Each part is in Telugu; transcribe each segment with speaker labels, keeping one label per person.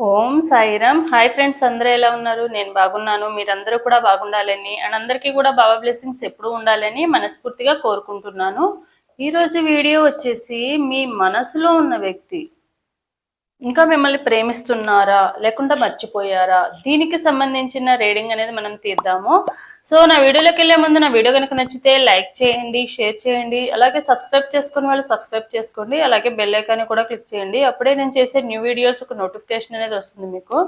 Speaker 1: ఓం సాయిరామ్. హాయ్ ఫ్రెండ్స్ అందరూ ఎలా ఉన్నారు? నేను బాగున్నాను. మీరందరూ కూడా బాగుండాలని అండ్ అందరికీ కూడా బాబా బ్లెస్సింగ్స్ ఎప్పుడూ ఉండాలని మనస్ఫూర్తిగా కోరుకుంటున్నాను. ఈరోజు వీడియో వచ్చేసి మీ మనసులో ఉన్న వ్యక్తి ఇంకా మిమ్మల్ని ప్రేమిస్తున్నారా? లేకుండా మర్చిపోయారా? దీనికి సంబంధించిన రీడింగ్ అనేది మనం తీద్దాము. సో నా వీడియోలోకి వెళ్ళే ముందు నా వీడియో కనుక నచ్చితే లైక్ చేయండి షేర్ చేయండి అలాగే సబ్స్క్రైబ్ చేసుకుని వాళ్ళు సబ్స్క్రైబ్ చేసుకోండి అలాగే బెల్ ఐకాన్ కూడా క్లిక్ చేయండి. అప్పుడే నేను చేసే న్యూ వీడియోస్ ఒక నోటిఫికేషన్ అనేది వస్తుంది మీకు.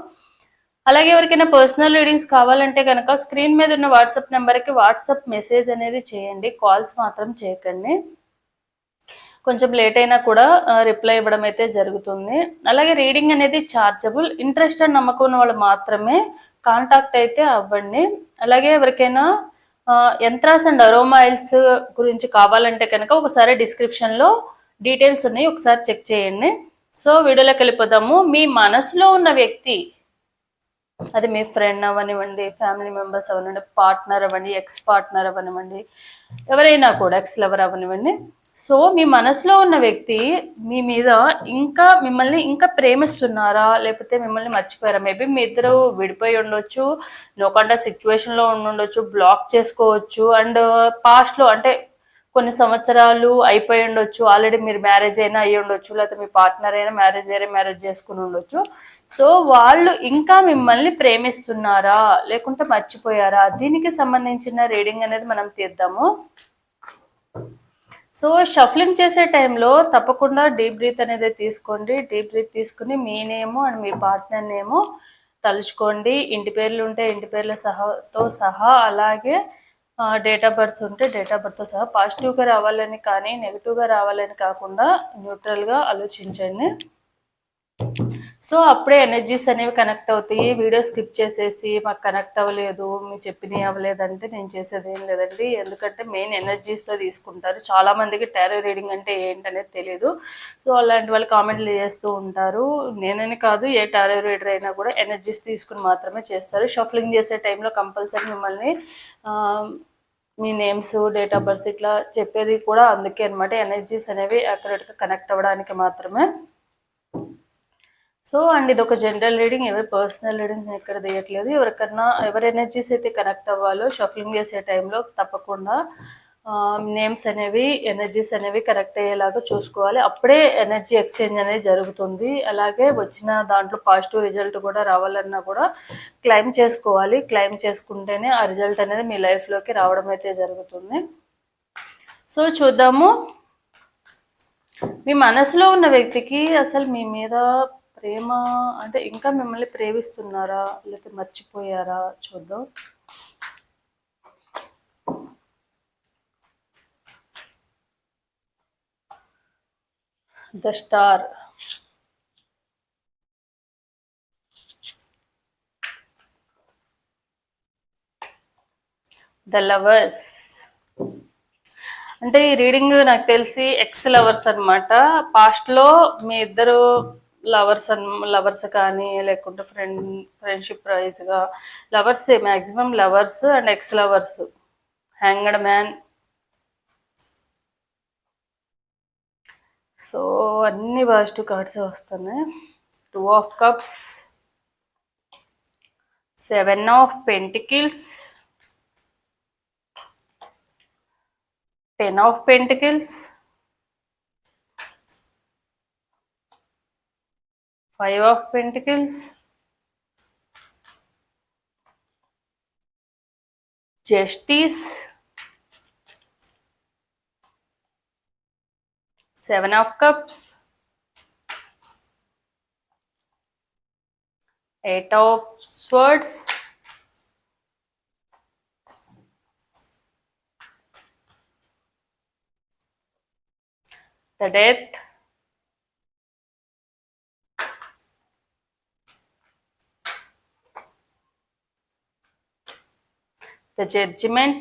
Speaker 1: అలాగే ఎవరికైనా పర్సనల్ రీడింగ్స్ కావాలంటే కనుక స్క్రీన్ మీద ఉన్న వాట్సాప్ నెంబర్కి వాట్సాప్ మెసేజ్ అనేది చేయండి. కాల్స్ మాత్రం చేయకండి. కొంచెం లేట్ అయినా కూడా రిప్లై ఇవ్వడం అయితే జరుగుతుంది. అలాగే రీడింగ్ అనేది చార్జబుల్ ఇంట్రెస్ట్ నమ్మకం ఉన్న వాళ్ళు మాత్రమే కాంటాక్ట్ అయితే అవ్వండి. అలాగే ఎవరికైనా యంత్రాస్ అండ్ అరోమాయిల్స్ గురించి కావాలంటే కనుక ఒకసారి డిస్క్రిప్షన్లో డీటెయిల్స్ ఉన్నాయి ఒకసారి చెక్ చేయండి. సో వీడియోలోకి వెళ్ళిపోదాము. మీ మనసులో ఉన్న వ్యక్తి అది మీ ఫ్రెండ్ అవనివ్వండి ఫ్యామిలీ మెంబర్స్ అవనివ్వండి పార్ట్నర్ అవ్వండి ఎక్స్ పార్ట్నర్ అవనివ్వండి ఎవరైనా కూడా ఎక్స్ లవర్ అవనివ్వండి సో మీ మనసులో ఉన్న వ్యక్తి మీ మీద ఇంకా మిమ్మల్ని ఇంకా ప్రేమిస్తున్నారా? లేకపోతే మిమ్మల్ని మర్చిపోయారా? మేబీ మీ ఇద్దరు విడిపోయి ఉండొచ్చు నోకండా సిచ్యువేషన్లో ఉండొచ్చు బ్లాక్ చేసుకోవచ్చు అండ్ పాస్ట్లో అంటే కొన్ని సంవత్సరాలు అయిపోయి ఉండొచ్చు ఆల్రెడీ మీరు మ్యారేజ్ అయినా అయ్యి ఉండొచ్చు లేకపోతే మీ పార్ట్నర్ అయినా మ్యారేజ్ వేరే మ్యారేజ్ చేసుకుని ఉండొచ్చు. సో వాళ్ళు ఇంకా మిమ్మల్ని ప్రేమిస్తున్నారా? లేకుంటే మర్చిపోయారా? దీనికి సంబంధించిన రీడింగ్ అనేది మనం తీద్దాము. సో షఫ్లింగ్ చేసే టైంలో తప్పకుండా డీప్ బ్రీత్ అనేది తీసుకోండి. డీప్ బ్రీత్ తీసుకుని మీ నేము అండ్ మీ పార్ట్నర్ నేము తలుచుకోండి. ఇంటి పేర్లు ఉంటే ఇంటి పేర్ల సహాతో సహా అలాగే డేట్ ఆఫ్ బర్త్స్ ఉంటే డేట్ ఆఫ్ బర్త్తో సహా పాజిటివ్గా రావాలని కానీ నెగిటివ్గా రావాలని కాకుండా న్యూట్రల్గా ఆలోచించండి. సో అప్పుడే ఎనర్జీస్ అనేవి కనెక్ట్ అవుతాయి. వీడియో స్కిప్ చేసేసి మాకు కనెక్ట్ అవ్వలేదు మీకు చెప్పినవి అవ్వలేదంటే నేను చేసేది ఏం లేదండి. ఎందుకంటే మెయిన్ ఎనర్జీస్తో తీసుకుంటారు. చాలామందికి టారో రీడింగ్ అంటే ఏంటనేది తెలియదు సో అలాంటి వాళ్ళు కామెంట్లు చేస్తూ ఉంటారు. నేనని కాదు ఏ టారో రీడర్ అయినా కూడా ఎనర్జీస్ తీసుకుని మాత్రమే చేస్తారు. షఫ్లింగ్ చేసే టైంలో కంపల్సరీ మిమ్మల్ని మీ నేమ్స్ డేట్ ఆఫ్ బర్త్ ఇట్లా చెప్పేది కూడా అందుకే అనమాట ఎనర్జీస్ అనేవి అక్కడకి కనెక్ట్ అవ్వడానికి మాత్రమే. సో అండ్ ఇది ఒక జనరల్ రీడింగ్ ఎవరి పర్సనల్ రీడింగ్ ఎక్కడ తీయట్లేదు. ఎవరికన్నా ఎవరి ఎనర్జీస్ అయితే కనెక్ట్ అవ్వాలో షఫలింగ్ చేసే టైంలో తప్పకుండా నేమ్స్ అనేవి ఎనర్జీస్ అనేవి కరెక్ట్ అయ్యేలాగా చూసుకోవాలి. అప్పుడే ఎనర్జీ ఎక్స్చేంజ్ అనేది జరుగుతుంది. అలాగే వచ్చిన దాంట్లో పాజిటివ్ రిజల్ట్ కూడా రావాలన్నా కూడా క్లైమ్ చేసుకోవాలి. క్లైమ్ చేసుకుంటేనే ఆ రిజల్ట్ అనేది మీ లైఫ్లోకి రావడం అయితే జరుగుతుంది. సో చూద్దాము. మీ మనసులో ఉన్న వ్యక్తికి అసలు మీ మీద ప్రేమ? అంటే ఇంకా మిమ్మల్ని ప్రేమిస్తున్నారా? లేకపోతే మర్చిపోయారా? చూద్దాం. The star. The lovers. అంటే ఈ రీడింగ్ నాకు తెలిసి ఎక్స్ లవర్స్ అనమాట పాస్ట్లో మీ ఇద్దరు లవర్స్ అన్ లవర్స్ కానీ లేకుంటే friend friendship ప్రైజ్గా lovers maximum lovers and ex lovers. Hanged man. So అన్ని పాజిటివ్ కార్డ్స్ వస్తున్నాయి. Two of cups. Seven of pentacles. Ten of pentacles. Five of pentacles. Justice. Seven of cups. Eight of swords. The death the judgment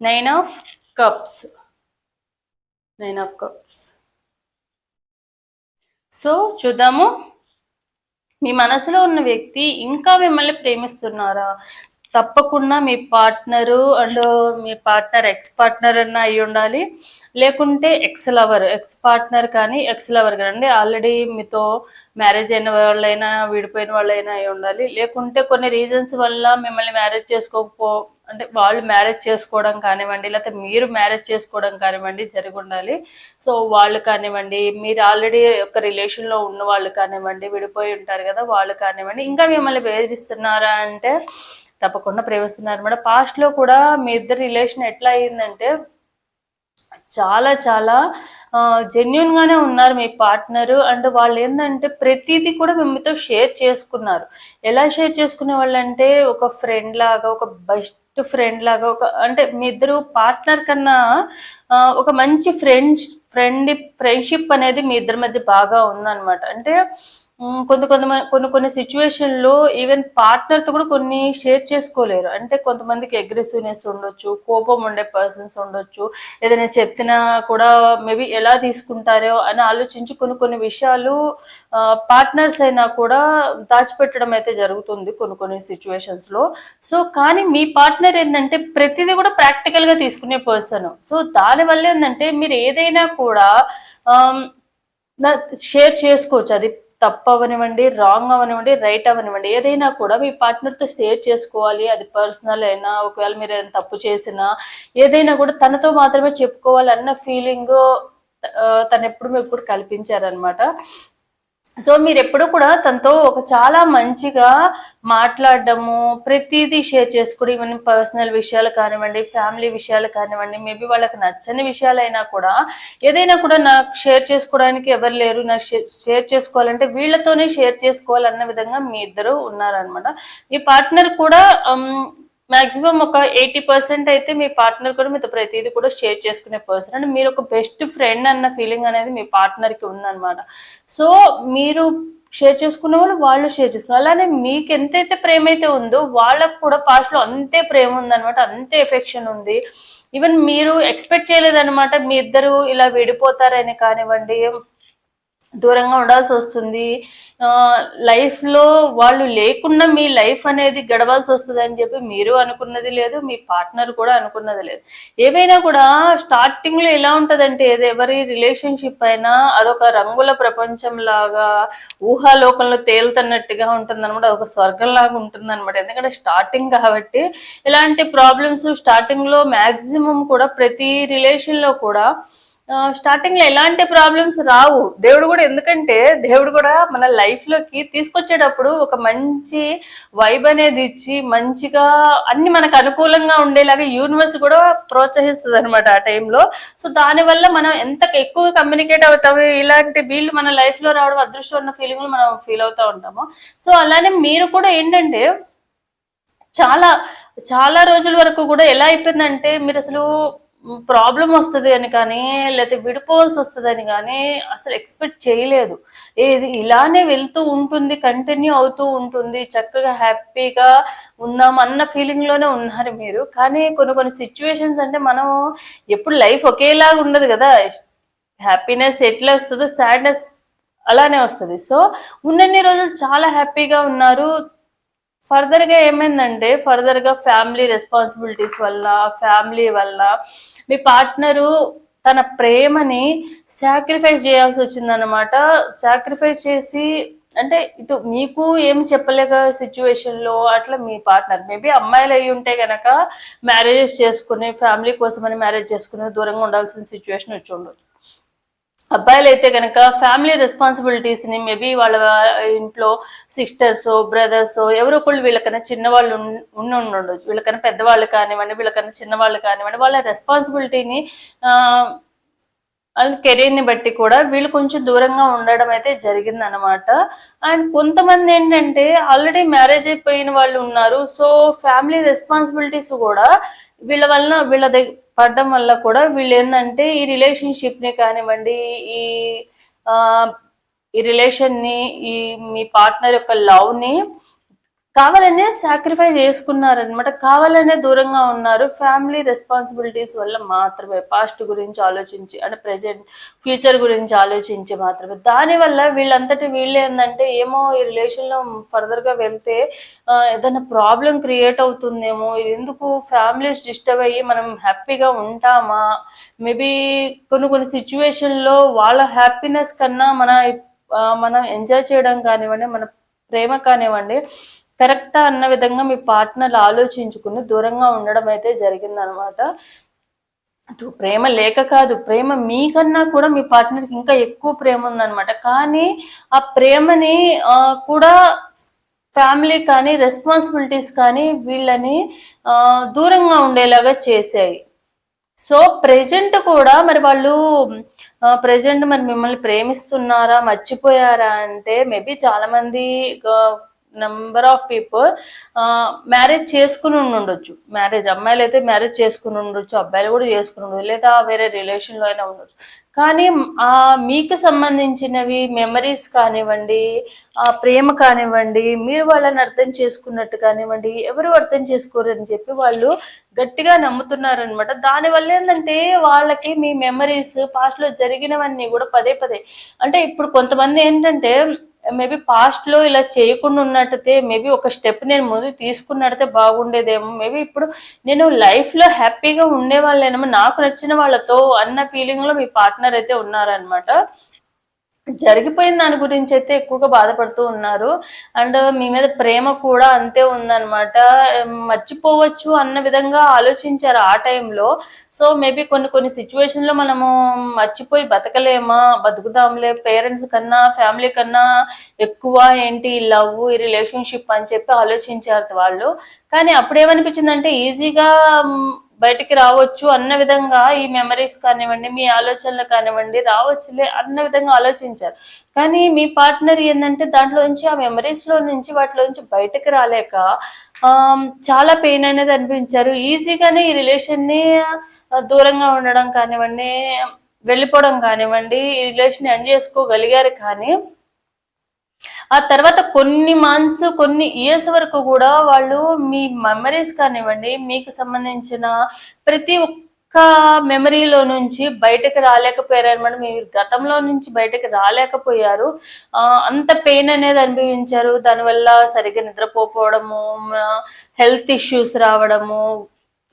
Speaker 1: nine of cups. Nine of cups. So చూద్దాము. మీ మనసులో ఉన్న వ్యక్తి ఇంకా మిమ్మల్ని ప్రేమిస్తున్నారా? తప్పకుండా మీ పార్ట్నరు అండ్ మీ పార్ట్నర్ ఎక్స్ పార్ట్నర్ అన్న అయి ఉండాలి. లేకుంటే ఎక్స్ లవర్ ఎక్స్ పార్ట్నర్ కానీ ఎక్స్ లవర్ కానీ ఆల్రెడీ మీతో మ్యారేజ్ అయిన వాళ్ళైనా విడిపోయిన వాళ్ళైనా అయి ఉండాలి. లేకుంటే కొన్ని రీజన్స్ వల్ల మిమ్మల్ని మ్యారేజ్ చేసుకోకపో అంటే వాళ్ళు మ్యారేజ్ చేసుకోవడం కానివ్వండి లేకపోతే మీరు మ్యారేజ్ చేసుకోవడం కానివ్వండి జరిగి ఉండాలి సో వాళ్ళు కానివ్వండి మీరు ఆల్రెడీ ఒక రిలేషన్లో ఉన్న వాళ్ళు కానివ్వండి విడిపోయి ఉంటారు కదా వాళ్ళు కానివ్వండి ఇంకా మిమ్మల్ని ప్రేమిస్తున్నారా అంటే తప్పకుండా ప్రేమిస్తున్నారు. మేడం పాస్ట్లో కూడా మీ ఇద్దరు రిలేషన్ ఎట్లా అయ్యిందంటే చాలా చాలా జెన్యున్ గానే ఉన్నారు మీ పార్ట్నర్. అండ్ వాళ్ళు ఏంటంటే ప్రతిదీ కూడా మీతో షేర్ చేసుకున్నారు. ఎలా షేర్ చేసుకునే వాళ్ళు అంటే ఒక ఫ్రెండ్ లాగా ఒక బెస్ట్ ఫ్రెండ్ లాగా ఒక అంటే మీ ఇద్దరు పార్ట్నర్ కన్నా ఒక మంచి ఫ్రెండ్ ఫ్రెండ్ ఫ్రెండ్షిప్ అనేది మీ ఇద్దరి మధ్య బాగా ఉందన్నమాట. అంటే కొంత కొంత కొన్ని కొన్ని సిచ్యువేషన్లో ఈవెన్ పార్ట్నర్తో కూడా కొన్ని షేర్ చేసుకోలేరు. అంటే కొంతమందికి అగ్రెసివ్నెస్ ఉండొచ్చు కోపం ఉండే పర్సన్స్ ఉండొచ్చు. ఏదైనా చెప్పినా కూడా మేబీ ఎలా తీసుకుంటారో అని ఆలోచించి కొన్ని కొన్ని విషయాలు పార్ట్నర్స్ అయినా కూడా దాచిపెట్టడం అయితే జరుగుతుంది కొన్ని కొన్ని సిచ్యువేషన్స్లో సో కానీ మీ పార్ట్నర్ ఏంటంటే ప్రతిదీ కూడా ప్రాక్టికల్గా తీసుకునే పర్సన్ సో దానివల్ల ఏంటంటే మీరు ఏదైనా కూడా నా- షేర్ చేసుకోవచ్చు. అది తప్పు అవనివ్వండి రాంగ్ అవనివ్వండి రైట్ అవనివ్వండి. ఏదైనా కూడా మీ పార్ట్నర్తో షేర్ చేసుకోవాలి. అది పర్సనల్ అయినా ఒకవేళ మీరు ఏదైనా తప్పు చేసినా ఏదైనా కూడా తనతో మాత్రమే చెప్పుకోవాలి అన్న ఫీలింగ్ తను ఎప్పుడు మీకు కూడా కల్పించారనమాట సో మీరు ఎప్పుడు కూడా తనతో ఒక చాలా మంచిగా మాట్లాడడము ప్రతిదీ షేర్ చేసుకోవడం ఈవెన్ పర్సనల్ విషయాలు కానివ్వండి ఫ్యామిలీ విషయాలు కానివ్వండి మేబీ వాళ్ళకి నచ్చని విషయాలైనా కూడా ఏదైనా కూడా నాకు షేర్ చేసుకోవడానికి ఎవరు లేరు నాకు షేర్ చేసుకోవాలంటే వీళ్ళతోనే షేర్ చేసుకోవాలన్న విధంగా మీ ఇద్దరు ఉన్నారనమాట మీ పార్ట్నర్ కూడా మాక్సిమం ఒక ఎయిటీ పర్సెంట్ అయితే మీ పార్ట్నర్ కూడా మీతో ప్రతిదీ కూడా షేర్ చేసుకునే పర్సన్. అంటే మీరు ఒక బెస్ట్ ఫ్రెండ్ అన్న ఫీలింగ్ అనేది మీ పార్ట్నర్కి ఉందన్నమాట. సో మీరు షేర్ చేసుకున్న వాళ్ళు వాళ్ళు షేర్ చేసుకున్నారు అలానే మీకు ఎంతైతే ప్రేమ అయితే ఉందో వాళ్ళకు కూడా పాస్ట్లో అంతే ప్రేమ ఉందన్నమాట అంతే ఎఫెక్షన్ ఉంది. ఈవెన్ మీరు ఎక్స్పెక్ట్ చేయలేదన్నమాట మీ ఇద్దరు ఇలా విడిపోతారని కానివ్వండి దూరంగా ఉండాల్సి వస్తుంది. లైఫ్లో వాళ్ళు లేకుండా మీ లైఫ్ అనేది గడవాల్సి వస్తుంది అని చెప్పి మీరు అనుకున్నది లేదు మీ పార్ట్నర్ కూడా అనుకున్నది లేదు. ఏవైనా కూడా స్టార్టింగ్లో ఎలా ఉంటుందంటే ఏది ఎవరి రిలేషన్షిప్ అయినా అదొక రంగుల ప్రపంచం లాగా ఊహాలోకంలో తేలుతున్నట్టుగా ఉంటుంది అనమాట ఒక స్వర్గం లాగా ఉంటుంది అనమాట ఎందుకంటే స్టార్టింగ్ కాబట్టి ఇలాంటి ప్రాబ్లమ్స్ స్టార్టింగ్లో మ్యాక్సిమం కూడా ప్రతి రిలేషన్లో కూడా స్టార్టింగ్లో ఎలాంటి ప్రాబ్లమ్స్ రావు. దేవుడు కూడా ఎందుకంటే దేవుడు కూడా మన లైఫ్లోకి తీసుకొచ్చేటప్పుడు ఒక మంచి వైబ్ అనేది ఇచ్చి మంచిగా అన్ని మనకు అనుకూలంగా ఉండేలాగా యూనివర్స్ కూడా ప్రోత్సహిస్తుంది అనమాట ఆ టైంలో సో దానివల్ల మనం ఎంత ఎక్కువ కమ్యూనికేట్ అవుతాము ఇలాంటి వీళ్ళు మన లైఫ్లో రావడం అదృష్టం ఉన్న ఫీలింగ్ మనం ఫీల్ అవుతూ ఉంటాము. సో అలానే మీరు కూడా ఏంటంటే చాలా చాలా రోజుల వరకు కూడా ఎలా అయిపోయిందంటే మీరు అసలు ప్రాబ్లం వస్తుంది అని కానీ లేకపోతే విడిపోవాల్సి వస్తుంది అని కానీ అసలు ఎక్స్పెక్ట్ చేయలేదు. ఏది ఇలానే వెళ్తూ ఉంటుంది కంటిన్యూ అవుతూ ఉంటుంది చక్కగా హ్యాపీగా ఉన్నాం అన్న ఫీలింగ్లోనే ఉన్నారు మీరు. కానీ కొన్ని కొన్ని సిచ్యువేషన్స్ అంటే మనం ఎప్పుడు లైఫ్ ఒకేలాగా ఉండదు కదా. హ్యాపీనెస్ ఎట్లా వస్తుందో సాడ్నెస్ అలానే వస్తుంది. సో ఉన్నన్ని రోజులు చాలా హ్యాపీగా ఉన్నారు. ఫర్దర్గా ఏమైందంటే ఫర్దర్గా ఫ్యామిలీ రెస్పాన్సిబిలిటీస్ వల్ల ఫ్యామిలీ వల్ల మీ పార్ట్నరు తన ప్రేమని సాక్రిఫైస్ చేయాల్సి వచ్చిందనమాట సాక్రిఫైస్ చేసి అంటే ఇటు మీకు ఏం చెప్పలేక సిచ్యువేషన్లో అట్లా మీ పార్ట్నర్ మేబీ అమ్మాయిలు అయి ఉంటే కనుక మ్యారేజెస్ చేసుకుని ఫ్యామిలీ కోసమని మ్యారేజ్ చేసుకుని దూరంగా ఉండాల్సిన సిచ్యువేషన్ వచ్చి ఉండొచ్చు. అబ్బాయిలు అయితే కనుక ఫ్యామిలీ రెస్పాన్సిబిలిటీస్ని మేబీ వాళ్ళ ఇంట్లో సిస్టర్స్ బ్రదర్స్ ఎవరో ఒకళ్ళు వీళ్ళకన్నా చిన్నవాళ్ళు ఉన్- ఉండి ఉండొచ్చు. వీళ్ళకన్నా పెద్దవాళ్ళు కానివ్వండి వీళ్ళకన్నా చిన్నవాళ్ళు కానివ్వండి వాళ్ళ రెస్పాన్సిబిలిటీని వాళ్ళ కెరీర్ని బట్టి కూడా వీళ్ళు కొంచెం దూరంగా ఉండడం అయితే జరిగింది అనమాట అండ్ కొంతమంది ఏంటంటే ఆల్రెడీ మ్యారేజ్ అయిపోయిన వాళ్ళు ఉన్నారు. సో ఫ్యామిలీ రెస్పాన్సిబిలిటీస్ కూడా వీళ్ళ వలన వీళ్ళ దగ్గర పడడం వల్ల కూడా వీళ్ళు ఏంటంటే ఈ రిలేషన్షిప్ని కానివ్వండి ఈ ఆ, ఈ రిలేషన్ని ఈ మీ పార్ట్నర్ యొక్క లవ్ని కావాలనే సాక్రిఫైస్ చేసుకున్నారనమాట కావాలనే దూరంగా ఉన్నారు. ఫ్యామిలీ రెస్పాన్సిబిలిటీస్ వల్ల మాత్రమే పాస్ట్ గురించి ఆలోచించి అంటే ప్రజెంట్ ఫ్యూచర్ గురించి ఆలోచించి మాత్రమే. దానివల్ల వీళ్ళంతటి వీళ్ళు ఏంటంటే ఏమో ఈ రిలేషన్లో ఫర్దర్గా వెళ్తే ఏదైనా ప్రాబ్లం క్రియేట్ అవుతుందేమో ఇది ఎందుకు ఫ్యామిలీస్ డిస్టర్బ్ అయ్యి మనం హ్యాపీగా ఉంటామా? మేబీ కొన్ని కొన్ని సిచ్యువేషన్లో వాళ్ళ హ్యాపీనెస్ కన్నా మన మనం ఎంజాయ్ చేయడం కానివ్వండి మన ప్రేమ కానివ్వండి కరెక్టా అన్న విధంగా మీ పార్ట్నర్ ఆలోచించుకుని దూరంగా ఉండడం అయితే జరిగిందనమాట. అనమాట ప్రేమ లేక కాదు ప్రేమ మీకన్నా కూడా మీ పార్ట్నర్కి ఇంకా ఎక్కువ ప్రేమ ఉందన్నమాట కానీ ఆ ప్రేమని కూడా ఫ్యామిలీ కానీ రెస్పాన్సిబిలిటీస్ కానీ వీళ్ళని దూరంగా ఉండేలాగా చేసాయి సో ప్రెజెంట్ కూడా మరి వాళ్ళు ప్రెజెంట్ మరి మిమ్మల్ని ప్రేమిస్తున్నారా మర్చిపోయారా అంటే మేబీ చాలా మంది నెంబర్ ఆఫ్ పీపుల్ మ్యారేజ్ చేసుకుని ఉండొచ్చు. మ్యారేజ్ అమ్మాయిలు అయితే మ్యారేజ్ చేసుకుని ఉండొచ్చు అబ్బాయిలు కూడా చేసుకుని ఉండొచ్చు లేదా వేరే రిలేషన్లో అయినా ఉండొచ్చు. కానీ ఆ మీకు సంబంధించినవి మెమరీస్ కానివ్వండి ఆ ప్రేమ కానివ్వండి మీరు వాళ్ళని అర్థం చేసుకున్నట్టు కానివ్వండి ఎవరు అర్థం చేసుకోరు అని చెప్పి వాళ్ళు గట్టిగా నమ్ముతున్నారనమాట దానివల్ల ఏంటంటే వాళ్ళకి మీ మెమరీస్ పాస్ట్లో జరిగినవన్నీ కూడా పదే పదే. అంటే ఇప్పుడు కొంతమంది ఏంటంటే మేబీ పాస్ట్లో ఇలా చేయకుండా ఉన్నట్టయితే మేబీ ఒక స్టెప్ నేను ముందు తీసుకున్నట్టయితే బాగుండేదేమో. మేబీ ఇప్పుడు నేను లైఫ్లో హ్యాపీగా ఉండేవాళ్ళేనేమో నాకు నచ్చిన వాళ్ళతో అన్న ఫీలింగ్లో మీ పార్ట్నర్ అయితే ఉన్నారనమాట జరిగిపోయిన దాని గురించి అయితే ఎక్కువగా బాధపడుతూ ఉన్నారు. అండ్ మీ మీద ప్రేమ కూడా అంతే ఉందన్నమాట. మర్చిపోవచ్చు అన్న విధంగా ఆలోచించారు ఆ టైంలో సో మేబీ కొన్ని కొన్ని సిచ్యువేషన్లో మనము మర్చిపోయి బతకలేమా? బతుకుదాంలే. పేరెంట్స్ కన్నా ఫ్యామిలీ కన్నా ఎక్కువ ఏంటి లవ్ ఈ రిలేషన్షిప్ అని చెప్పి ఆలోచించారు వాళ్ళు. కానీ అప్పుడేమనిపించిందంటే ఈజీగా బయటికి రావచ్చు అన్న విధంగా ఈ మెమరీస్ కానివ్వండి మీ ఆలోచనలు కానివ్వండి రావచ్చులే అన్న విధంగా ఆలోచించారు. కానీ మీ పార్ట్నర్ ఏంటంటే దాంట్లో నుంచి ఆ మెమరీస్లో నుంచి వాటిలో నుంచి బయటకు రాలేక చాలా పెయిన్ అనేది అనిపించారు. ఈజీగానే ఈ రిలేషన్ని దూరంగా ఉండడం కానివ్వండి వెళ్ళిపోవడం కానివ్వండి ఈ రిలేషన్ ఎండ్ చేసుకోగలిగారు కానీ ఆ తర్వాత కొన్ని మంత్స్ కొన్ని ఇయర్స్ వరకు కూడా వాళ్ళు మీ మెమరీస్ కానివ్వండి మీకు సంబంధించిన ప్రతి ఒక్క మెమరీలో నుంచి బయటకు రాలేకపోయారు అనమాట. మీరు గతంలో నుంచి బయటకు రాలేకపోయారు. అంత పెయిన్ అనేది అనుభవించారు. దానివల్ల సరిగ్గా నిద్రపోకపోవడము హెల్త్ ఇష్యూస్ రావడము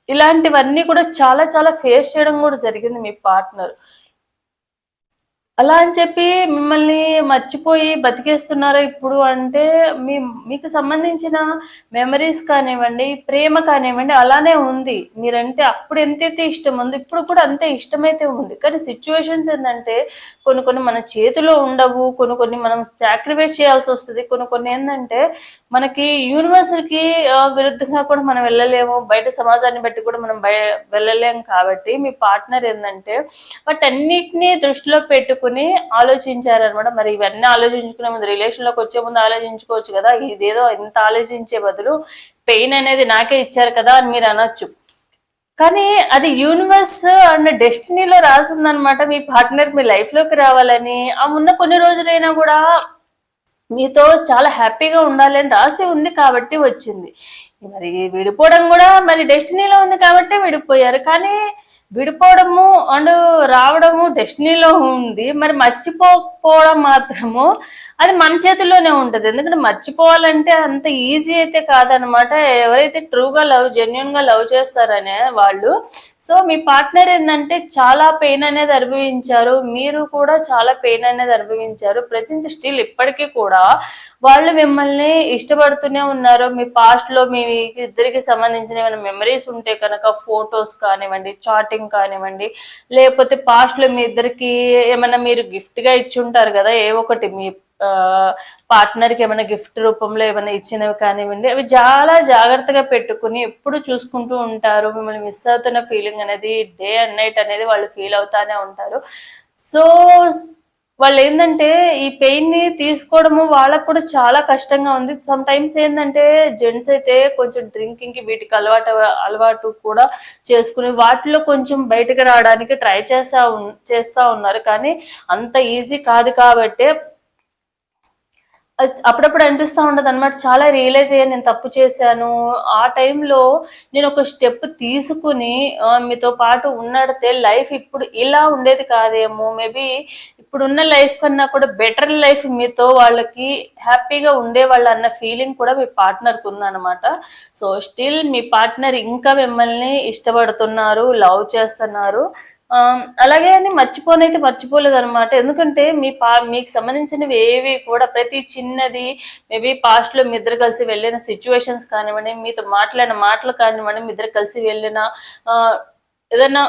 Speaker 1: ఇలాంటివన్నీ కూడా చాలా చాలా ఫేస్ చేయడం కూడా జరిగింది మీ పార్ట్నర్ అలా అని చెప్పి మిమ్మల్ని మర్చిపోయి బతికేస్తున్నారా ఇప్పుడు? అంటే మీ మీకు సంబంధించిన మెమరీస్ కానివ్వండి ప్రేమ కానివ్వండి అలానే ఉంది. మీరంటే అప్పుడు ఎంతైతే ఇష్టం ఉంది ఇప్పుడు కూడా అంతే ఇష్టమైతే ఉంది. కానీ సిచ్యువేషన్స్ ఏంటంటే కొన్ని కొన్ని మన చేతిలో ఉండవు కొన్ని కొన్ని మనం సాక్రిఫైస్ చేయాల్సి వస్తుంది. కొన్ని కొన్ని ఏంటంటే మనకి యూనివర్సల్కి విరుద్ధంగా కూడా మనం వెళ్ళలేము. బయట సమాజాన్ని బట్టి కూడా మనం వెళ్ళలేము కాబట్టి మీ పార్ట్నర్ ఏంటంటే వాటన్నిటిని దృష్టిలో పెట్టుకుని ఆలోచించారనమాట. మరి ఇవన్నీ ఆలోచించుకునే ముందు రిలేషన్లోకి వచ్చే ముందు ఆలోచించుకోవచ్చు కదా. ఇదేదో ఇంత ఆలోచించే బదులు పెయిన్ అనేది నాకే ఇచ్చారు కదా అని మీరు అనొచ్చు. కానీ అది యూనివర్స్ అండ్ డెస్టినీలో రాసిందనమాట మీ పార్ట్నర్ మీ లైఫ్లోకి రావాలని. ఆ ఉన్న కొన్ని రోజులైనా కూడా మీతో చాలా హ్యాపీగా ఉండాలి అని రాసి ఉంది కాబట్టి వచ్చింది. మరి విడిపోవడం కూడా మరి డెస్టినీలో ఉంది కాబట్టి విడిపోయారు. కానీ విడిపోవడము అండ్ రావడము డెస్టినీలో ఉంది. మరి మర్చిపోకపోవడం మాత్రము అది మన చేతుల్లోనే ఉంటుంది. ఎందుకంటే మర్చిపోవాలంటే అంత ఈజీ అయితే కాదనమాట. ఎవరైతే ట్రూగా లవ్ జెన్యున్గా లవ్ చేస్తారనే వాళ్ళు సో మీ పార్ట్నర్ ఏంటంటే చాలా పెయిన్ అనేది అనుభవించారు. మీరు కూడా చాలా పెయిన్ అనేది అనుభవించారు. ప్రజెంట్ స్టిల్ ఇప్పటికీ కూడా వాళ్ళు మిమ్మల్ని ఇష్టపడుతూనే ఉన్నారు. మీ పాస్ట్లో మీ ఇద్దరికి సంబంధించిన ఏమైనా మెమరీస్ ఉంటే కనుక ఫొటోస్ కానివ్వండి చాటింగ్ కానివ్వండి లేకపోతే పాస్ట్లో మీ ఇద్దరికి ఏమైనా మీరు గిఫ్ట్గా ఇచ్చి ఉంటారు కదా ఏ ఒకటి మీ పార్ట్నర్కి ఏమైనా గిఫ్ట్ రూపంలో ఏమైనా ఇచ్చినవి కానివ్వండి అవి చాలా జాగ్రత్తగా పెట్టుకుని ఎప్పుడు చూసుకుంటూ ఉంటారు. మిమ్మల్ని మిస్ అవుతున్న ఫీలింగ్ అనేది డే అండ్ నైట్ అనేది వాళ్ళు ఫీల్ అవుతానే ఉంటారు. సో వాళ్ళు ఏంటంటే ఈ పెయిన్ని తీసుకోవడము వాళ్ళకు కూడా చాలా కష్టంగా ఉంది. సమ్ టైమ్స్ ఏంటంటే జెంట్స్ అయితే కొంచెం డ్రింకింగ్కి వీటికి అలవాటు అలవాటు కూడా చేసుకుని వాటిలో కొంచెం బయటకు రావడానికి ట్రై చేస్తా ఉన్- చేస్తా ఉన్నారు. కానీ అంత ఈజీ కాదు కాబట్టి అప్పుడప్పుడు అనిపిస్తూ ఉండదు అనమాట చాలా రియలైజ్ అయ్యాను నేను తప్పు చేశాను. ఆ టైంలో నేను ఒక స్టెప్ తీసుకుని మీతో పాటు ఉన్నడితే లైఫ్ ఇప్పుడు ఇలా ఉండేది కాదేమో. మేబీ ఇప్పుడున్న లైఫ్ కన్నా కూడా బెటర్ లైఫ్ మీతో వాళ్ళకి హ్యాపీగా ఉండేవాళ్ళు అన్న ఫీలింగ్ కూడా మీ పార్ట్నర్కి ఉందన్నమాట. సో స్టిల్ మీ పార్ట్నర్ ఇంకా మిమ్మల్ని ఇష్టపడుతున్నారు లవ్ చేస్తున్నారు. అలాగే అని మర్చిపోనైతే మర్చిపోలేదు అనమాట ఎందుకంటే మీ పా మీకు సంబంధించినవి ఏవి కూడా ప్రతి చిన్నది మేబీ పాస్ట్లో మీ ఇద్దరు కలిసి వెళ్ళిన సిచ్యువేషన్స్ కానివ్వండి మీతో మాట్లాడిన మాటలు కానివ్వండి మీ ఇద్దరు కలిసి వెళ్ళిన ఏదైనా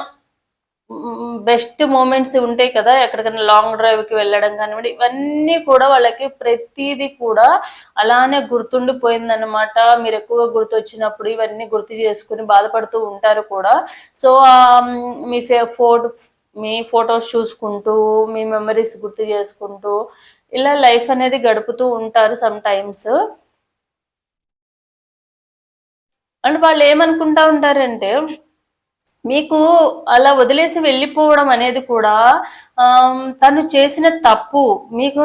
Speaker 1: బెస్ట్ మూమెంట్స్ ఉంటాయి కదా ఎక్కడికైనా లాంగ్ డ్రైవ్కి వెళ్ళడం కానివ్వండి ఇవన్నీ కూడా వాళ్ళకి ప్రతిదీ కూడా అలానే గుర్తుండిపోయిందన్నమాట. మీరు ఎక్కువగా గుర్తొచ్చినప్పుడు ఇవన్నీ గుర్తు చేసుకుని బాధపడుతూ ఉంటారు కూడా. సో మీ ఫే ఫోటో మీ ఫొటోస్ చూసుకుంటూ మీ మెమరీస్ గుర్తు చేసుకుంటూ ఇలా లైఫ్ అనేది గడుపుతూ ఉంటారు సమ్ టైమ్స్. అండ్ వాళ్ళు ఏమనుకుంటా ఉంటారంటే మీకు అలా వదిలేసి వెళ్ళిపోవడం అనేది కూడా తను చేసిన తప్పు. మీకు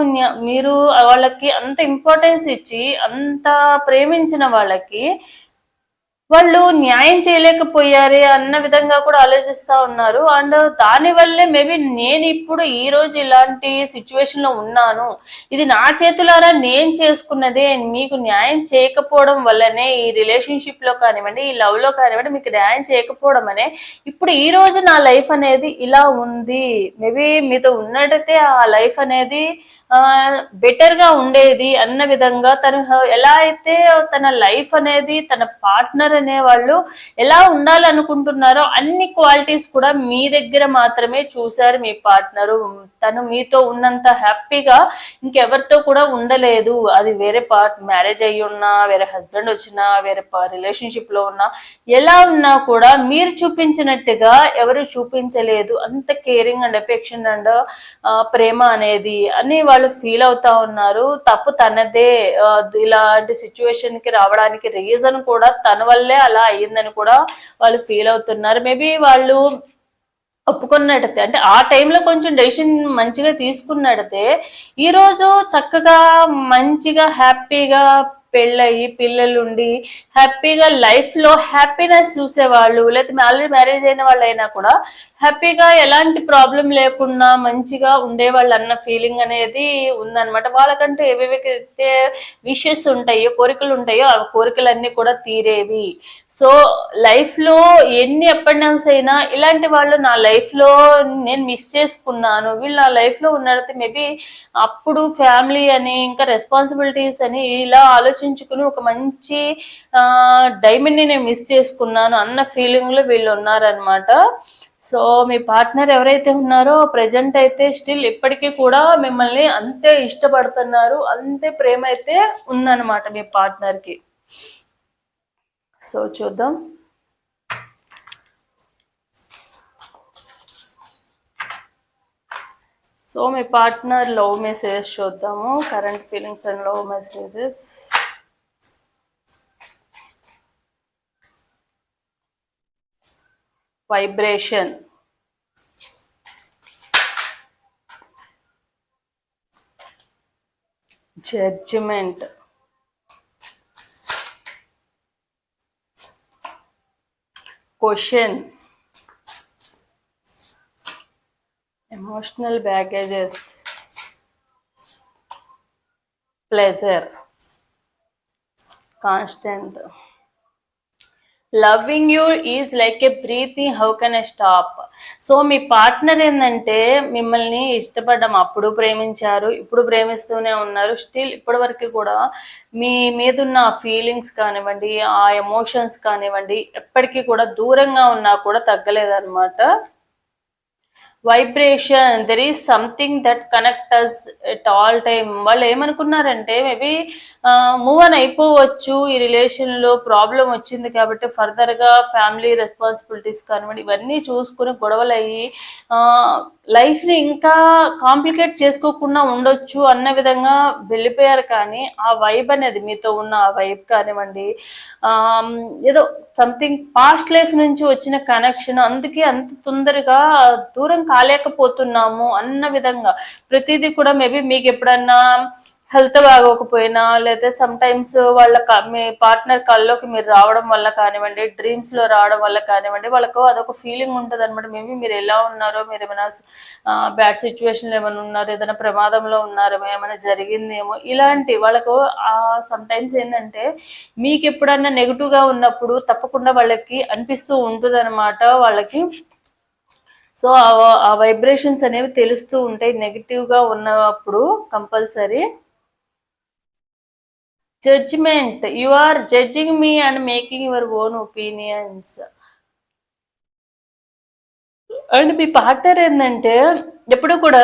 Speaker 1: మీరు వాళ్ళకి అంత ఇంపార్టెన్స్ ఇచ్చి అంత ప్రేమించిన వాళ్ళకి వాళ్ళు న్యాయం చేయలేకపోయారే అన్న విధంగా కూడా ఆలోచిస్తూ ఉన్నారు. అండ్ దానివల్లే మేబీ నేను ఇప్పుడు ఈ రోజు ఇలాంటి సిచ్యువేషన్లో ఉన్నాను. ఇది నా చేతులారా నేను చేసుకున్నదే. మీకు న్యాయం చేయకపోవడం వల్లనే ఈ రిలేషన్షిప్లో కానివ్వండి ఈ లవ్లో కానివ్వండి మీకు న్యాయం చేయకపోవడం అనే ఇప్పుడు ఈ రోజు నా లైఫ్ అనేది ఇలా ఉంది. మేబీ మీతో ఉన్నట్టయితే ఆ లైఫ్ అనేది బెటర్గా ఉండేది అన్న విధంగా తను ఎలా అయితే తన లైఫ్ అనేది తన పార్ట్నర్ వాళ్ళు ఎలా ఉండాలనుకుంటున్నారో అన్ని క్వాలిటీస్ కూడా మీ దగ్గర మాత్రమే చూశారు మీ పార్ట్నరు. తను మీతో ఉన్నంత హ్యాపీగా ఇంకెవరితో కూడా ఉండలేదు. అది వేరే పార్ట్ మ్యారేజ్ అయ్యి ఉన్నా వేరే హస్బెండ్ వచ్చినా వేరే రిలేషన్షిప్లో ఉన్నా ఎలా ఉన్నా కూడా మీరు చూపించినట్టుగా ఎవరు చూపించలేదు. అంత కేరింగ్ అండ్ ఎఫెక్షన్ అండ్ ప్రేమ అనేది అని వాళ్ళు ఫీల్ అవుతా ఉన్నారు. తప్పు తనదే. ఇలాంటి సిచ్యువేషన్కి రావడానికి రీజన్ కూడా తన వల్లే అలా అయ్యిందని కూడా వాళ్ళు ఫీల్ అవుతున్నారు. మేబీ వాళ్ళు ఒప్పుకున్నట్టయితే అంటే ఆ టైంలో కొంచెం డెసిషన్ మంచిగా తీసుకున్నట్టయితే ఈరోజు చక్కగా మంచిగా హ్యాపీగా పెళ్ళయి పిల్లలుండి హ్యాపీగా లైఫ్లో హ్యాపీనెస్ చూసేవాళ్ళు లేకపోతే ఆల్రెడీ మ్యారేజ్ అయిన వాళ్ళు అయినా కూడా హ్యాపీగా ఎలాంటి ప్రాబ్లం లేకుండా మంచిగా ఉండేవాళ్ళు అన్న ఫీలింగ్ అనేది ఉందన్నమాట. వాళ్ళకంటూ ఏవేవైతే విషెస్ ఉంటాయో కోరికలు ఉంటాయో ఆ కోరికలన్నీ కూడా తీరేవి. సో లైఫ్లో ఎన్ని అప్పండౌన్స్ అయినా ఇలాంటి వాళ్ళు నా లైఫ్లో నేను మిస్ చేసుకున్నాను. వీళ్ళు నా లైఫ్లో ఉన్నారైతే ఉన్నట్టు మేబీ అప్పుడు ఫ్యామిలీ అని ఇంకా రెస్పాన్సిబిలిటీస్ అని ఇలా ఆలోచించుకుని ఒక మంచి డైమండ్ని నేను మిస్ చేసుకున్నాను అన్న ఫీలింగ్లో వీళ్ళు ఉన్నారనమాట సో మీ పార్ట్నర్ ఎవరైతే ఉన్నారో ప్రజెంట్ అయితే స్టిల్ ఇప్పటికీ కూడా మిమ్మల్ని అంతే ఇష్టపడుతున్నారు అంతే ప్రేమ అయితే ఉందన్నమాట మీ పార్ట్నర్కి. సో చూద్దాం. సో మీ పార్ట్నర్ లవ్ మెసేజెస్ చూద్దాము. Current feelings and love messages vibration judgement question emotional baggages pleasure constant loving you is like a breathing how can I stop so me partner ఏంటంటే మిమ్మల్ని ఇష్టపడడం అప్పుడు ప్రేమించారు ఇప్పుడు ప్రేమిస్తూనే ఉన్నారు. స్టిల్ ఇప్పటి వరకు కూడా మీ మీద ఉన్న ఫీలింగ్స్ కానివ్వండి ఆ ఎమోషన్స్ కానివ్వండి ఎప్పటికీ కూడా దూరంగా ఉన్నా కూడా తగ్గలేదన్నమాట. Vibration there is something that connect us at all time వాళ్ళు ఏమనుకున్నారంటే మేబీ మూవ్ అని అయిపోవచ్చు ఈ రిలేషన్లో ప్రాబ్లం వచ్చింది కాబట్టి ఫర్దర్గా ఫ్యామిలీ రెస్పాన్సిబిలిటీస్ కానివ్వండి ఇవన్నీ చూసుకుని గొడవలు అయ్యి లైఫ్ని ఇంకా కాంప్లికేట్ చేసుకోకుండా ఉండొచ్చు అన్న విధంగా వెళ్ళిపోయారు కానీ ఆ వైబ్ అనేది మీతో ఉన్న ఆ వైబ్ కానివ్వండి ఏదో సంథింగ్ పాస్ట్ లైఫ్ నుంచి వచ్చిన కనెక్షన్ అందుకే అంత తొందరగా దూరం కాలేకపోతున్నాము అన్న విధంగా. ప్రతిదీ కూడా మేబీ మీకు ఎప్పుడన్నా హెల్త్ బాగోకపోయినా లేదా సమ్ టైమ్స్ వాళ్ళ మీ పార్ట్నర్ కల్లోకి మీరు రావడం వల్ల కానివ్వండి డ్రీమ్స్లో రావడం వల్ల కానివ్వండి వాళ్ళకు అదొక ఫీలింగ్ ఉంటుంది అనమాట మేబీ మీరు ఎలా ఉన్నారో మీరు ఏమైనా బ్యాడ్ సిచ్యువేషన్లో ఏమైనా ఉన్నారో ఏదైనా ప్రమాదంలో ఉన్నారో ఏమైనా జరిగిందేమో ఇలాంటి వాళ్ళకు సమ్ టైమ్స్ ఏంటంటే మీకు ఎప్పుడన్నా నెగిటివ్గా ఉన్నప్పుడు తప్పకుండా వాళ్ళకి అనిపిస్తూ ఉంటుంది వాళ్ళకి సో ఆ వైబ్రేషన్స్ అనేవి తెలుస్తూ ఉంటాయి. నెగిటివ్గా ఉన్నప్పుడు compulsory. Judgement you are judging me and making your own opinions and me partner ఏంటంటే ఎప్పుడు కూడా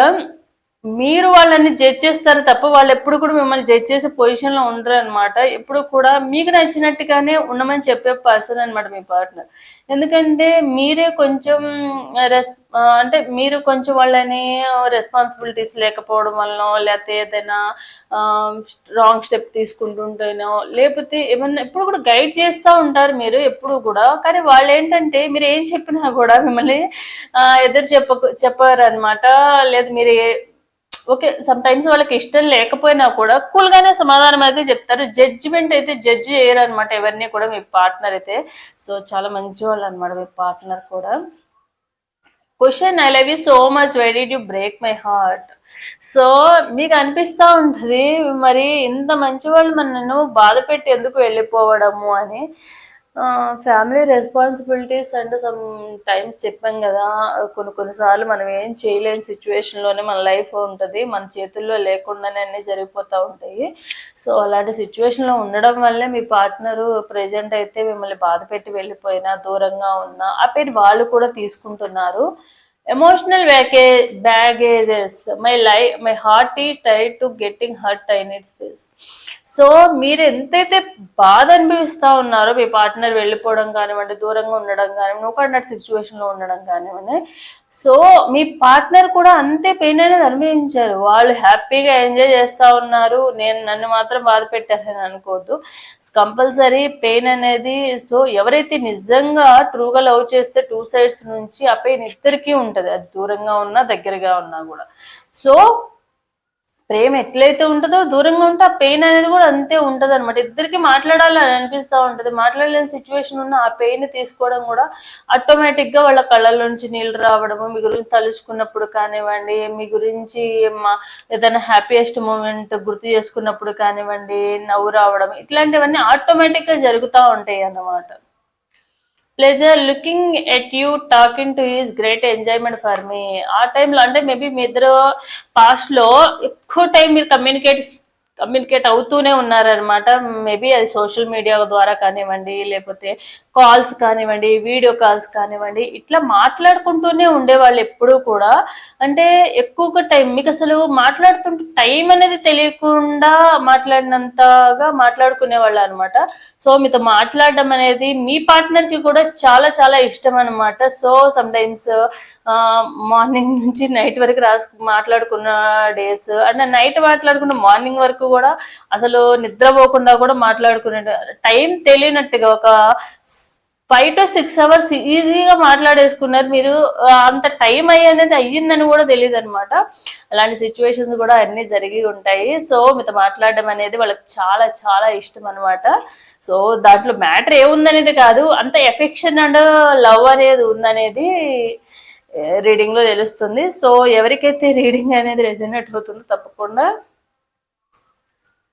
Speaker 1: మీరు వాళ్ళని జడ్జ్ చేస్తారు తప్ప వాళ్ళు ఎప్పుడు కూడా మిమ్మల్ని జడ్జ్ చేసే పొజిషన్లో ఉండరు అనమాట ఎప్పుడు కూడా మీకు నచ్చినట్టుగానే ఉండమని చెప్పే పర్సన్ అనమాట మీ పార్ట్నర్ ఎందుకంటే మీరే కొంచెం రెస్ అంటే మీరు కొంచెం వాళ్ళని రెస్పాన్సిబిలిటీస్ లేకపోవడం వలన లేకపోతే ఏదైనా రాంగ్ స్టెప్ తీసుకుంటుంటేనో లేకపోతే ఏమన్నా ఎప్పుడు కూడా గైడ్ చేస్తూ ఉంటారు మీరు ఎప్పుడు కూడా. కానీ వాళ్ళు ఏంటంటే మీరు ఏం చెప్పినా కూడా మిమ్మల్ని ఎదురు చెప్ప చెప్పారనమాట లేదా లేదు మీరు ఓకే సమ్ టైమ్స్ వాళ్ళకి ఇష్టం లేకపోయినా కూడా కూల్ గానే సమాధానం అయితే చెప్తారు. జడ్జిమెంట్ అయితే జడ్జి చేయరు అనమాట ఎవరిని కూడా మీ పార్ట్నర్ అయితే. సో చాలా మంచి వాళ్ళు అనమాట మీ పార్ట్నర్ కూడా. Question I love you so much why did you break my heart so మీకు అనిపిస్తూ ఉంటుంది మరి ఇంత మంచి వాళ్ళు నన్ను బాధ పెట్టి ఎందుకు వెళ్ళిపోవడము అని. ఫ్యామిలీ రెస్పాన్సిబిలిటీస్ అంటే సమ్ టైమ్స్ చెప్పాం కదా కొన్ని కొన్నిసార్లు మనం ఏం చేయలేని సిచ్యువేషన్లోనే మన లైఫ్ ఉంటుంది మన చేతుల్లో లేకుండానే అన్నీ జరిగిపోతూ ఉంటాయి. సో అలాంటి సిచ్యువేషన్లో ఉండడం వల్లే మీ పార్ట్నరు ప్రజెంట్ అయితే మిమ్మల్ని బాధ పెట్టి వెళ్ళిపోయినా దూరంగా ఉన్నా ఆ పేరు వాళ్ళు కూడా తీసుకుంటున్నారు. Emotional baggage baggages my lie my heart ఈ tie to getting hurt I need space so మీరు ఎంతైతే బాధ అనుభవిస్తూ ఉన్నారో మీ పార్ట్నర్ వెళ్ళిపోవడం కానివ్వండి దూరంగా ఉండడం కానివ్వండి నువ్వు అన్నట్టు సిచ్యువేషన్లో ఉండడం కానివ్వండి సో మీ పార్ట్నర్ కూడా అంతే పెయిన్ అనేది అనుభవించారు. వాళ్ళు హ్యాపీగా ఎంజాయ్ చేస్తూ ఉన్నారు. నేను నన్ను మాత్రం బాధ పెట్టారని అనుకోవద్దు. కంపల్సరీ పెయిన్ అనేది సో ఎవరైతే నిజంగా ట్రూగా లవ్ చేస్తే టూ సైడ్స్ నుంచి ఆ పెయిన్ ఇద్దరికీ ఉంటుంది. అది దూరంగా ఉన్నా దగ్గరగా ఉన్నా కూడా. సో ప్రేమ ఎట్లయితే ఉంటుందో దూరంగా ఉంటే ఆ పెయిన్ అనేది కూడా అంతే ఉంటుంది అనమాట ఇద్దరికి మాట్లాడాలని అనిపిస్తూ ఉంటుంది. మాట్లాడలేని సిచ్యువేషన్ ఉన్న ఆ పెయిన్ తీసుకోవడం కూడా ఆటోమేటిక్గా వాళ్ళ కళ్ళ నుంచి నీళ్ళు రావడము మీ గురించి తలుచుకున్నప్పుడు కానివ్వండి మీ గురించి మా ఏదైనా హ్యాపీయెస్ట్ మూమెంట్ గుర్తు చేసుకున్నప్పుడు కానివ్వండి నవ్వు రావడం ఇట్లాంటివన్నీ ఆటోమేటిక్గా జరుగుతూ ఉంటాయి అన్నమాట pleasure looking at you talking to is great enjoyment for me ఆ టైంలో అంటే మేబీ మీ ఇద్దరు పాస్ట్లో లో ఎక్కువ టైం మీరు కమ్యూనికేట్ కమ్యూనికేట్ అవుతూనే ఉన్నారనమాట మేబీ అది సోషల్ మీడియా ద్వారా కానివ్వండి లేకపోతే కాల్స్ కానివ్వండి వీడియో కాల్స్ కానివ్వండి ఇట్లా మాట్లాడుకుంటూనే ఉండేవాళ్ళు ఎప్పుడూ కూడా. అంటే ఎక్కువగా టైం మీకు అసలు మాట్లాడుతుంటే టైం అనేది తెలియకుండా మాట్లాడినంతగా మాట్లాడుకునే వాళ్ళు అనమాట సో మీతో మాట్లాడడం అనేది మీ పార్ట్నర్కి కూడా చాలా చాలా ఇష్టం అనమాట సో సమ్ టైమ్స్ మార్నింగ్ నుంచి నైట్ వరకు రాసు మాట్లాడుకున్న డేస్ అంటే నైట్ మాట్లాడుకున్న మార్నింగ్ వరకు కూడా అసలు నిద్రపోకుండా కూడా మాట్లాడుకునే టైం తెలియనట్టుగా ఒక ఫైవ్ టు సిక్స్ అవర్స్ ఈజీగా మాట్లాడేసుకున్నారు మీరు. అంత టైం అయ్యేది అయ్యిందని కూడా తెలియదు అనమాట అలాంటి సిచ్యువేషన్స్ కూడా అన్ని జరిగి ఉంటాయి. సో మీతో మాట్లాడడం అనేది వాళ్ళకి చాలా చాలా ఇష్టం అనమాట సో దాంట్లో మ్యాటర్ ఏముందనేది కాదు. అంత ఎఫెక్షన్ అండ్ లవ్ అనేది ఉందనేది రీడింగ్లో తెలుస్తుంది. సో ఎవరికైతే రీడింగ్ అనేది రెజనేట్ అవుతుందో తప్పకుండా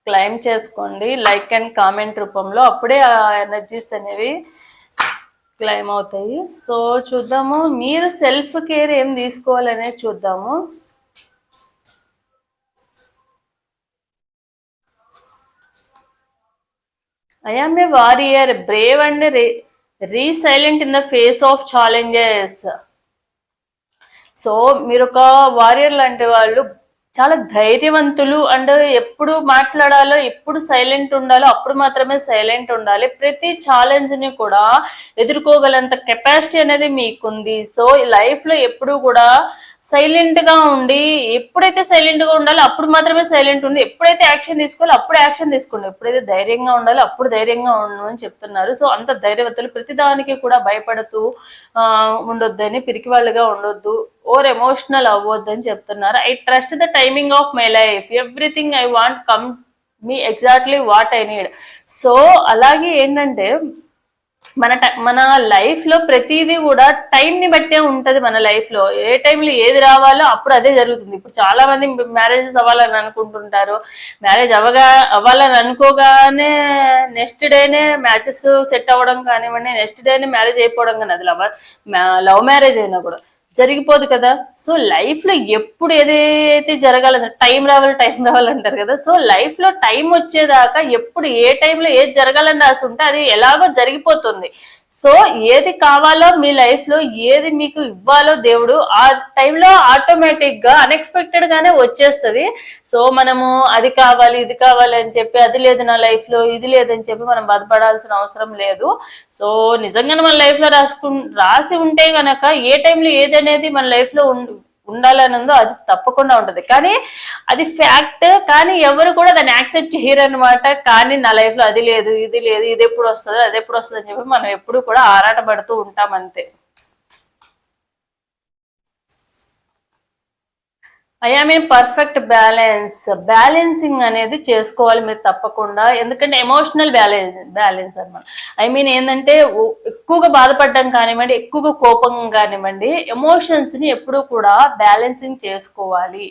Speaker 1: క్లైమ్ చేసుకోండి లైక్ అండ్ కామెంట్ రూపంలో అప్పుడే ఆ ఎనర్జీస్ అనేవి క్లైమ్ అవుతాయి. సో చూద్దాము మీరు సెల్ఫ్ కేర్ ఏం తీసుకోవాలనేది చూద్దాము. I am a warrior brave and re resilient in the face of challenges so మీరు ఒక వారియర్ లాంటి వాళ్ళు చాలా ధైర్యవంతులు అండ్ ఎప్పుడు మాట్లాడాలో ఎప్పుడు సైలెంట్ ఉండాలో అప్పుడు మాత్రమే సైలెంట్ ఉండాలి. ప్రతి ఛాలెంజ్ని కూడా ఎదుర్కోగలంత కెపాసిటీ అనేది మీకుంది. సో లైఫ్లో ఎప్పుడు కూడా సైలెంట్గా ఉండి ఎప్పుడైతే సైలెంట్గా ఉండాలో అప్పుడు మాత్రమే సైలెంట్ ఉండి ఎప్పుడైతే యాక్షన్ తీసుకోవాలో అప్పుడు యాక్షన్ తీసుకోండి. ఎప్పుడైతే ధైర్యంగా ఉండాలో అప్పుడు ధైర్యంగా ఉండు అని చెప్తున్నారు. సో అంత ధైర్యవతలు ప్రతిదానికి కూడా భయపడుతూ ఉండొద్దని పిరికి వాళ్ళుగా ఉండొద్దు ఓర్ ఎమోషనల్ అవ్వద్దు అని చెప్తున్నారు. I trust the timing of my life everything I want come me exactly what I need so అలాగే ఏంటంటే మన మన లైఫ్లో ప్రతిదీ కూడా టైం ని బట్టే ఉంటది మన లైఫ్లో ఏ టైంలో ఏది రావాలో అప్పుడు అదే జరుగుతుంది. ఇప్పుడు చాలా మంది మ్యారేజెస్ అవ్వాలని అనుకుంటుంటారు. మ్యారేజ్ అవ్వగా అవ్వాలని అనుకోగానే నెక్స్ట్ డేనే మ్యాచెస్ సెట్ అవ్వడం కానివ్వండి నెక్స్ట్ డేనే మ్యారేజ్ అయిపోవడం కానీ అది లవ్ లవ్ మ్యారేజ్ అయినా కూడా. జరిగిపోదు కదా. సో లైఫ్లో ఎప్పుడు ఏదైతే జరగాలని టైం రావాలి టైం రావాలంటారు కదా. సో లైఫ్లో టైం వచ్చేదాకా ఎప్పుడు ఏ టైంలో ఏది జరగాలని రాసి ఉంటే అది ఎలాగో జరిగిపోతుంది. సో ఏది కావాలో మీ లైఫ్లో ఏది మీకు ఇవ్వాలో దేవుడు ఆ టైంలో ఆటోమేటిక్గా అన్ఎక్స్పెక్టెడ్ గానే వచ్చేస్తుంది. సో మనము అది కావాలి ఇది కావాలి అని చెప్పి అది లేదు నా లైఫ్లో ఇది లేదని చెప్పి మనం బాధపడాల్సిన అవసరం లేదు. సో నిజంగానే మన లైఫ్లో రాసుకు రాసి ఉంటే గనక ఏ టైంలో ఏది అనేది మన లైఫ్లో ఉం- ఉండాలని ఉందో అది తప్పకుండా ఉంటది. కానీ అది ఫ్యాక్ట్ కానీ ఎవరు కూడా దాన్ని యాక్సెప్ట్ చేయరు అనమాట కానీ నా లైఫ్లో అది లేదు ఇది లేదు ఇది ఎప్పుడు వస్తుంది అది ఎప్పుడు వస్తుంది అని చెప్పి మనం ఎప్పుడు కూడా ఆరాటపడుతూ ఉంటాం అంతే. I mean perfect balance balancing అనేది చేసుకోవాలి మీరు తప్పకుండా. ఎందుకంటే ఎమోషనల్ బ్యాలెన్స్ బ్యాలెన్స్ అన్నమాట. ఐ మీన్ ఏంటంటే ఎక్కువగా బాధపడడం కానివ్వండి ఎక్కువగా కోపం కానివ్వండి ఎమోషన్స్ని ఎప్పుడూ కూడా బ్యాలెన్సింగ్ చేసుకోవాలి.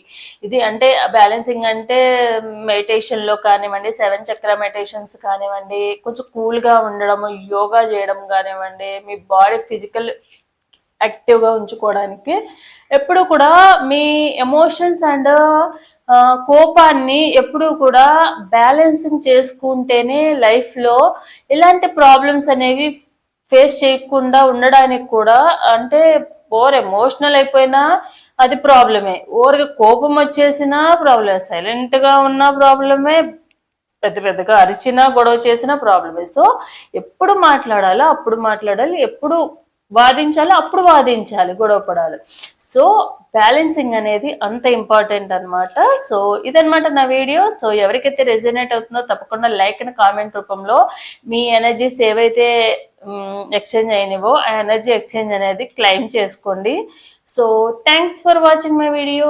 Speaker 1: ఇది అంటే బ్యాలెన్సింగ్ అంటే మెడిటేషన్లో కానివ్వండి సెవెన్ చక్ర మెడిటేషన్స్ కానివ్వండి కొంచెం కూల్గా ఉండడము ఉండడం యోగా చేయడం కానివ్వండి మీ బాడీ ఫిజికల్ యాక్టివ్గా ఉంచుకోవడానికి. ఎప్పుడు కూడా మీ ఎమోషన్స్ అండ్ కోపాన్ని ఎప్పుడు కూడా బ్యాలెన్సింగ్ చేసుకుంటేనే లైఫ్లో ఎలాంటి ప్రాబ్లమ్స్ అనేవి ఫేస్ చేయకుండా ఉండడానికి కూడా అంటే ఓర్ ఎమోషనల్ అయిపోయినా అది ప్రాబ్లమే ఓర్గా కోపం వచ్చేసినా ప్రాబ్లమే సైలెంట్గా ఉన్న ప్రాబ్లమే పెద్ద పెద్దగా అరిచినా గొడవ చేసినా ప్రాబ్లమే సో ఎప్పుడు మాట్లాడాలో అప్పుడు మాట్లాడాలి. ఎప్పుడు వాదించాలో అప్పుడు వాదించాలి గొడవ పడాలి. సో బ్యాలెన్సింగ్ అనేది అంత ఇంపార్టెంట్ అనమాట సో ఇదనమాట నా వీడియో. సో ఎవరికైతే రెజనేట్ అవుతుందో తప్పకుండా లైక్ అండ్ కామెంట్ రూపంలో మీ ఎనర్జీస్ ఏవైతే ఎక్స్చేంజ్ అయినవో ఆ ఎనర్జీ ఎక్స్చేంజ్ అనేది క్లెయిమ్ చేసుకోండి. So thanks for watching my video